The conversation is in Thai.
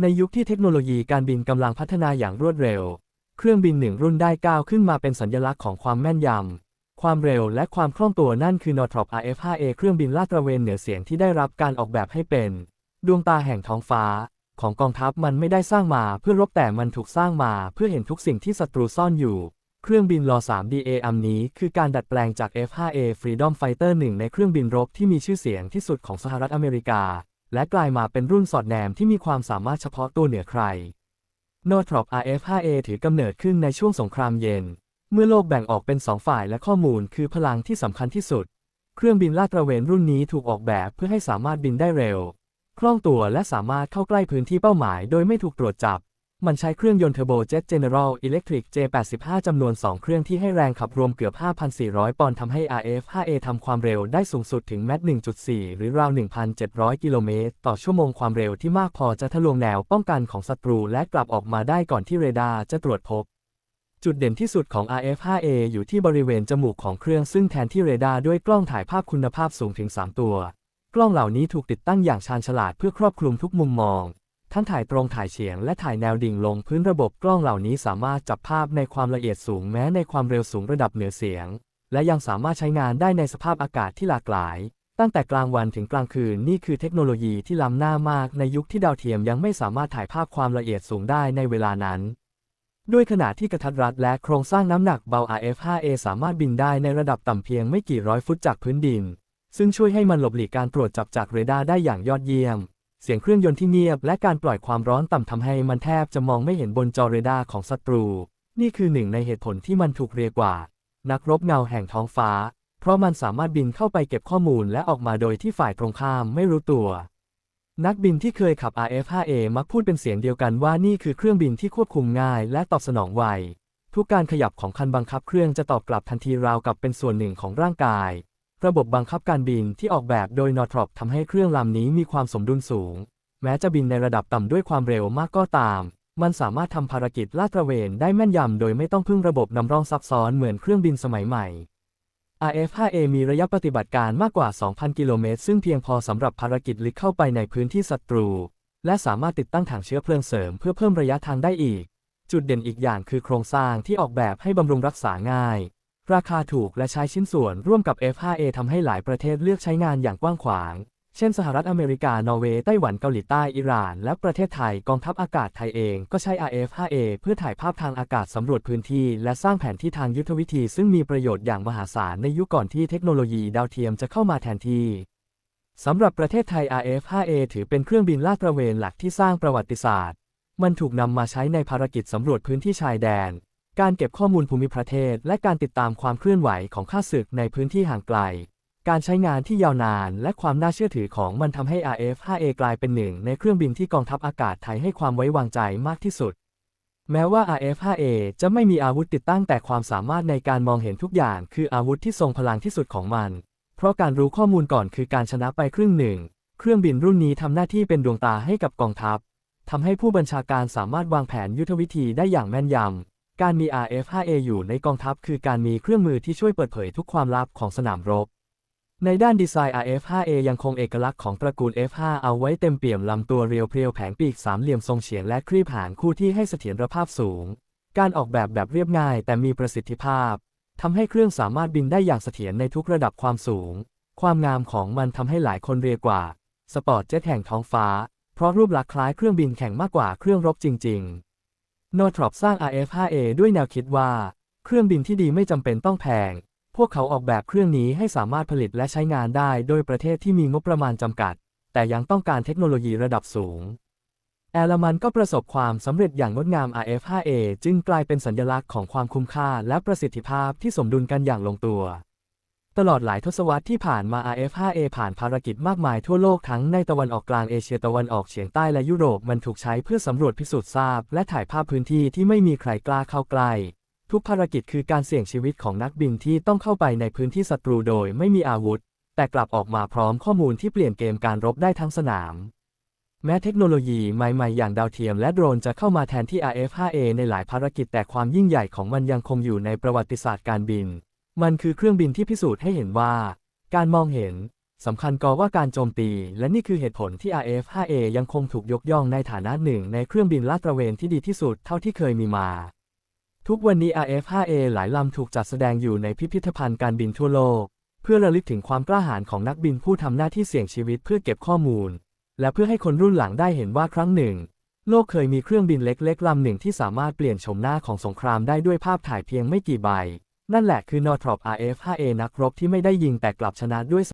ในยุคที่เทคโนโลยีการบินกำลังพัฒนาอย่างรวดเร็ว เครื่องบินหนึ่งรุ่นได้ก้าวขึ้นมาเป็นสัญลักษณ์ของความแม่นยำ ความเร็วและความคล่องตัวนั่นคือ Northrop RF-5A เครื่องบินลาดตระเวนเหนือเสียงที่ได้รับการออกแบบให้เป็น ดวงตาแห่งท้องฟ้า ของกองทัพมันไม่ได้สร้างมาเพื่อรบแต่มันถูกสร้างมาเพื่อเห็นทุกสิ่งที่ศัตรูซ่อนอยู่ เครื่องบินลอ 3DA อันนี้คือการดัดแปลงจาก F5A Freedom Fighter หนึ่งในเครื่องบินรบที่มีชื่อเสียงที่สุดของสหรัฐอเมริกา และกลายมาเป็นรุ่นสอดแนมที่มีความสามารถเฉพาะตัวเหนือใคร Northrop RF-5A ถือกำเนิดขึ้นในช่วงสงครามเย็น เมื่อโลกแบ่งออกเป็นสองฝ่ายและข้อมูลคือพลังที่สำคัญที่สุด เครื่องบินลาดตระเวนรุ่นนี้ถูกออกแบบเพื่อให้สามารถบินได้เร็ว คล่องตัวและสามารถเข้าใกล้พื้นที่เป้าหมาย โดยไม่ถูกตรวจจับ มันใช้เครื่องยนต์เทอร์โบเจ็ต General Electric J85 จำนวน 2 เครื่องที่ให้แรงขับรวมเกือบ 5,400 ปอนด์ทำให้ RF-5A ทำความเร็วได้สูงสุดถึงแมต1.4 หรือราว 1,700 กิโลเมตร ต่อชั่วโมงความเร็วที่มากพอจะทะลวงแนวป้องกันของศัตรูและกลับออกมาได้ก่อนที่เรดาร์จะตรวจพบ จุดเด่นที่สุดของ RF-5A อยู่ที่บริเวณจมูกของเครื่องซึ่งแทนที่เรดาร์ด้วยกล้องถ่ายภาพคุณภาพสูงถึง 3 ตัว กล้องเหล่านี้ถูกติดตั้งอย่างชาญฉลาดเพื่อครอบคลุมทุกมุมมอง ทั้งถ่ายตรงถ่ายเฉียงและถ่ายแนวดิ่งลงพื้นระบบกล้องเหล่านี้สามารถจับภาพในความละเอียดสูงแม้ในความเร็วสูงระดับเหนือเสียง และยังสามารถใช้งานได้ในสภาพอากาศที่หลากหลาย ตั้งแต่กลางวันถึงกลางคืนนี่คือเทคโนโลยีที่ล้ำหน้ามากในยุคที่ดาวเทียมยังไม่สามารถถ่ายภาพความละเอียดสูงได้ในเวลานั้นด้วยขนาดที่กระทัดรัดและโครงสร้างน้ำหนักเบา RF-5A สามารถบินได้ในระดับต่ำเพียงไม่กี่ร้อยฟุตจากพื้นดิน ซึ่งช่วยให้มันหลบหลีกการตรวจจับจากเรดาร์ได้อย่างยอดเยี่ยม เสียงเครื่องยนต์ที่เงียบและการปล่อยความร้อนต่ำทำให้มันแทบจะมองไม่เห็นบนจอเรดาร์ของศัตรู นี่คือหนึ่งในเหตุผลที่มันถูกเรียกว่า นักรบเงาแห่งท้องฟ้า เพราะมันสามารถบินเข้าไปเก็บข้อมูลและออกมาโดยที่ฝ่ายตรงข้ามไม่รู้ตัว นักบินที่เคยขับ RF-5A มักพูดเป็นเสียงเดียวกันว่านี่คือเครื่องบินที่ควบคุมง่ายและตอบสนองไว ทุกการขยับของคันบังคับเครื่องจะตอบกลับทันทีราวกับเป็นส่วนหนึ่งของร่างกาย ระบบบังคับการบินที่ออกแบบโดย Northrop ทำให้เครื่องลำนี้มีความสมดุลสูง แม้จะบินในระดับต่ำด้วยความเร็วมากก็ตาม มันสามารถทำภารกิจลาดตระเวนได้แม่นยำโดยไม่ต้องพึ่งระบบนำร่องซับซ้อนเหมือนเครื่องบินสมัยใหม่ RF-5A มีระยะปฏิบัติการมากกว่า 2,000 กิโลเมตร ซึ่งเพียงพอสำหรับภารกิจลึกเข้าไปในพื้นที่ศัตรู และสามารถติดตั้งถังเชื้อเพลิงเสริมเพื่อเพิ่มระยะทางได้อีก จุดเด่นอีกอย่างคือโครงสร้างที่ออกแบบให้บำรุงรักษาง่าย ราคาถูกและใช้ชิ้นส่วนร่วมกับ F5A ทำให้หลายประเทศเลือกใช้งานอย่างกว้างขวาง เช่น สหรัฐอเมริกา นอร์เวย์ ไต้หวัน เกาหลีใต้ อิหร่าน และประเทศไทย กองทัพอากาศไทยเองก็ใช้ RF-5A เพื่อถ่ายภาพทางอากาศสำรวจพื้นที่ และสร้างแผนที่ทางยุทธวิธี ซึ่งมีประโยชน์อย่างมหาศาลในยุคก่อนที่เทคโนโลยีดาวเทียมจะเข้ามาแทนที่สำหรับประเทศไทย RF-5A ถือเป็นเครื่องบินลาดตระเวนหลักที่สร้างประวัติศาสตร์ มันถูกนำมาใช้ในภารกิจสำรวจพื้นที่ชายแดน การเก็บข้อมูลภูมิประเทศ และการติดตามความเคลื่อนไหวของข้าศึกในพื้นที่ห่างไกล การใช้งานที่ยาวนานและความน่าเชื่อถือของมันทำให้ RF-5A กลายเป็นหนึ่งในเครื่องบินที่กองทัพอากาศไทยให้ความไว้วางใจมากที่สุด แม้ว่า RF-5A จะไม่มีอาวุธติดตั้งแต่ความสามารถในการมองเห็นทุกอย่าง คืออาวุธที่ทรงพลังที่สุดของมัน เพราะการรู้ข้อมูลก่อนคือการชนะไปครึ่งหนึ่ง เครื่องบินรุ่นนี้ทำหน้าที่เป็นดวงตาให้กับกองทัพทำให้ผู้บัญชาการสามารถวางแผนยุทธวิธีได้อย่างแม่นยำ การมี RF-5A อยู่ในกองทัพคือการมีเครื่องมือที่ช่วยเปิดเผยทุกความลับของสนามรบ ในด้านดีไซน์ RF-5A ยังคงเอกลักษณ์ของตระกูล F5 เอาไว้เต็มเปี่ยมลำตัวเรียวเพรียวแผงปีกสามเหลี่ยมทรงเฉียงและครีบหางคู่ที่ให้เสถียรภาพสูง การออกแบบแบบเรียบง่ายแต่มีประสิทธิภาพทำให้เครื่องสามารถบินได้อย่างเสถียรในทุกระดับความสูง ความงามของมันทำให้หลายคนเรียกว่าสปอร์ตเจ็ตแห่งท้องฟ้า เพราะรูปลักษณ์คล้ายเครื่องบินแข่งมากกว่าเครื่องรบจริง ๆ Northrop สร้าง RF-5A ด้วยแนวคิดว่า เครื่องบินที่ดีไม่จำเป็นต้องแพง พวกเขาออกแบบเครื่องนี้ให้สามารถผลิตและใช้งานได้โดยประเทศที่มีงบประมาณจำกัด แต่ยังต้องการเทคโนโลยีระดับสูง แอลมันก็ประสบความสำเร็จอย่างงดงาม RF-5A จึงกลายเป็นสัญลักษณ์ของความคุ้มค่าและประสิทธิภาพที่สมดุลกันอย่างลงตัว ตลอดหลายทศวรรษที่ผ่านมา RF-5A ผ่านภารกิจมากมายทั่วโลกทั้งในตะวันออกกลางเอเชียตะวันออกเฉียงใต้และยุโรปมันถูกใช้เพื่อสำรวจพิสูจน์ทราบ และถ่ายภาพพื้นที่ที่ไม่มีใครกล้าเข้าใกล้ ทุกภารกิจคือการเสี่ยงชีวิตของนักบินที่ต้องเข้าไปในพื้นที่ศัตรูโดยไม่มีอาวุธ แต่กลับออกมาพร้อมข้อมูลที่เปลี่ยนเกมการรบได้ทั้งสนาม แม้เทคโนโลยีใหม่ๆ อย่างดาวเทียมและโดรนจะเข้ามาแทนที่ RF-5A ในหลายภารกิจแต่ความยิ่งใหญ่ของมันยังคงอยู่ในประวัติศาสตร์การบิน มันคือเครื่องบินที่พิสูจน์ให้เห็นว่า การมองเห็นสำคัญกว่าการโจมตี และนี่คือเหตุผลที่ RF-5A ยังคงถูกยกย่องในฐานะหนึ่งในเครื่องบินลาดตระเวนที่ดีที่สุดเท่าที่เคยมีมา ทุกวันนี้ RF-5A หลายลำถูกจัดแสดงอยู่ในพิพิธภัณฑ์การบินทั่วโลก เพื่อระลึกถึงความกล้าหาญของนักบินผู้ทำหน้าที่เสี่ยงชีวิตเพื่อเก็บข้อมูล และเพื่อให้คนรุ่นหลังได้เห็นว่าครั้งหนึ่ง โลกเคยมีเครื่องบินเล็กๆลำหนึ่งที่สามารถเปลี่ยนโฉมหน้าของสงครามได้ด้วยภาพถ่ายเพียงไม่กี่ใบ นั่นแหละคือนอทรอป RF-5A นักรบที่ไม่ได้ยิงแต่กลับชนะด้วย